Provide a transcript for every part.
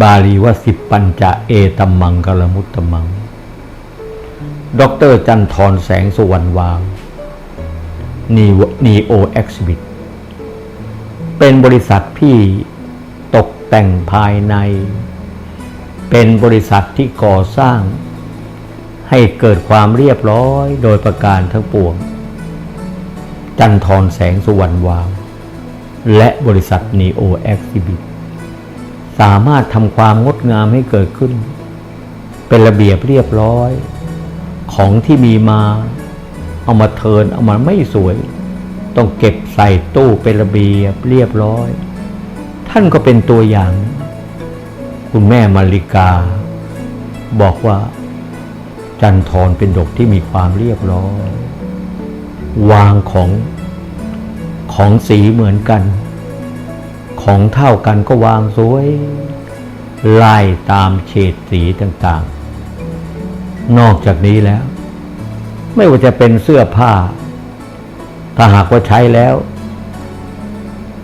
บาลีว่าสิบปัญจะเอตัมมังกลมุตตมังด็อกเตอรจันทรแสงสุวรรณวางนีนีโอเอ็กซิบิทเป็นบริษัทที่ตกแต่งภายใน เป็นบริษัทที่ก่อสร้าง ให้เกิดความเรียบร้อยโดยประการทั้งปวง จันทรแสงสุวรรณวาง และบริษัทนีโอเอ็กซิบิท สามารถทำความงดงามให้เกิดขึ้น เป็นระเบียบเรียบร้อย ของที่มีมา เอามาเทินเอามาไม่สวย ต้องเก็บใส่ตู้เป็นระเบียบเรียบร้อย ท่านก็เป็นตัวอย่าง คุณแม่มาริกา บอกว่า จันทรเป็นดกที่มีความเรียบร้อย วางของของสีเหมือนกัน ของเท่ากันก็วางสวยไล่ตามเฉดสีต่างๆ นอกจากนี้แล้ว ไม่ว่าจะเป็นเสื้อผ้า ถ้าหากว่าใช้แล้ว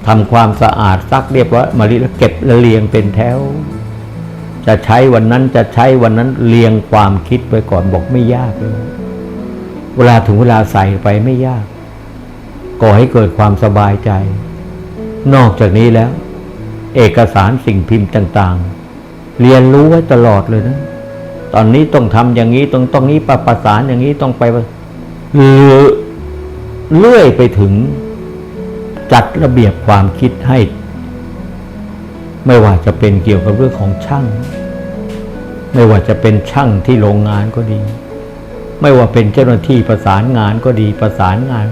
ทำความสะอาดซักเรียบร้อยมารีแล้วเก็บและเรียงเป็นแถว จะใช้วันนั้นจะใช้วันนั้นเรียงความคิดไว้ก่อนบอกไม่ยากเลย เวลาถึงเวลาใส่ไปไม่ยากก่อให้เกิดความสบายใจ นอกจากนี้แล้ว เอกสารสิ่งพิมพ์ต่าง ๆ เรียนรู้ไว้ตลอดเลยนะ ตอนนี้ต้องทำอย่างนี้ต้องต้องนี้ประประสานอย่างนี้ต้องไปหรือเลื่อยไปถึง จัดระเบียบความคิดให้ ไม่ว่าจะเป็นเกี่ยวกับเรื่องของช่าง ไม่ว่าจะเป็นช่างที่โรงงานก็ดี ไม่ว่าเป็นเจ้าหน้าที่ประสานงานก็ดีประสานงาน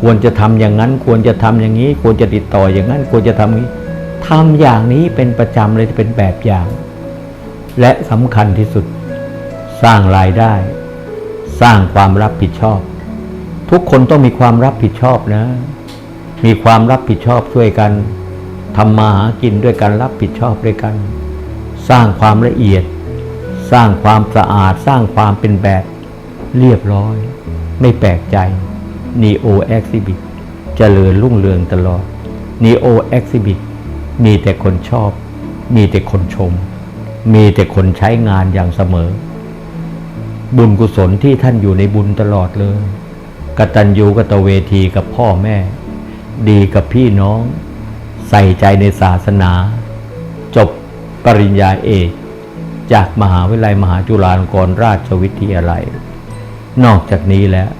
ควรจะทำอย่างนั้น ควรจะทำอย่างนี้ ควรจะติดต่ออย่างนั้น ควรจะทำนี้ทำอย่างนี้เป็นประจำเลยเป็นแบบอย่าง และสำคัญที่สุด สร้างรายได้ สร้างความรับผิดชอบ ทุกคนต้องมีความรับผิดชอบนะ มีความรับผิดชอบช่วยกันทำมาหากินด้วยกันรับผิดชอบด้วยกัน สร้างความละเอียด สร้างความสะอาด สร้างความเป็นแบบเรียบร้อย ไม่แปลกใจ Neo Exhibit เจริญรุ่งเรืองตลอด Neo Exhibit มีแต่คนชอบ มีแต่คนชม มีแต่คนใช้งานอย่างเสมอ บุญกุศลที่ท่านอยู่ในบุญตลอดเลยกตัญญูกตเวทีกับพ่อแม่ ดีกับพี่น้อง ใส่ใจในศาสนา จบปริญญาเอก จากมหาวิทยาลัยมหาจุฬาลงกรณราชวิทยาลัย นอกจากนี้แล้ว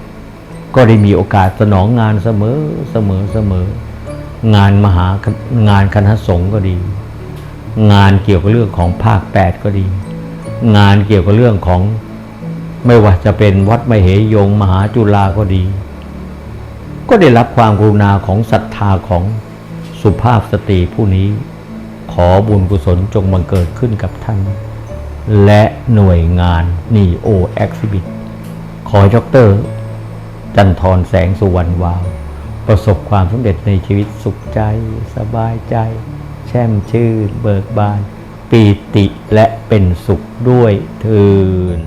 ก็ได้มีโอกาสสนองงานเสมอเสมอเสมอ งานมหางานคณะสงฆ์ก็ดี งานเกี่ยวกับเรื่องของภาคแปดก็ดี งานเกี่ยวกับเรื่องของไม่ว่าจะเป็นวัดมเหยงมหาจุฬาก็ดี ก็ได้รับความกรุณาของศรัทธาของสุภาพสตรีผู้นี้ ขอบุญกุศลจงบังเกิดขึ้นกับท่าน และหน่วยงานนีโอเอ็กซิบิทขอให้ดอกเตอร์ จันทรแสงสุวรรณวาว ประสบความสำเร็จในชีวิตสุขใจสบายใจ แช่มชื่น เบิกบาน ปีติและเป็นสุขด้วยเทิน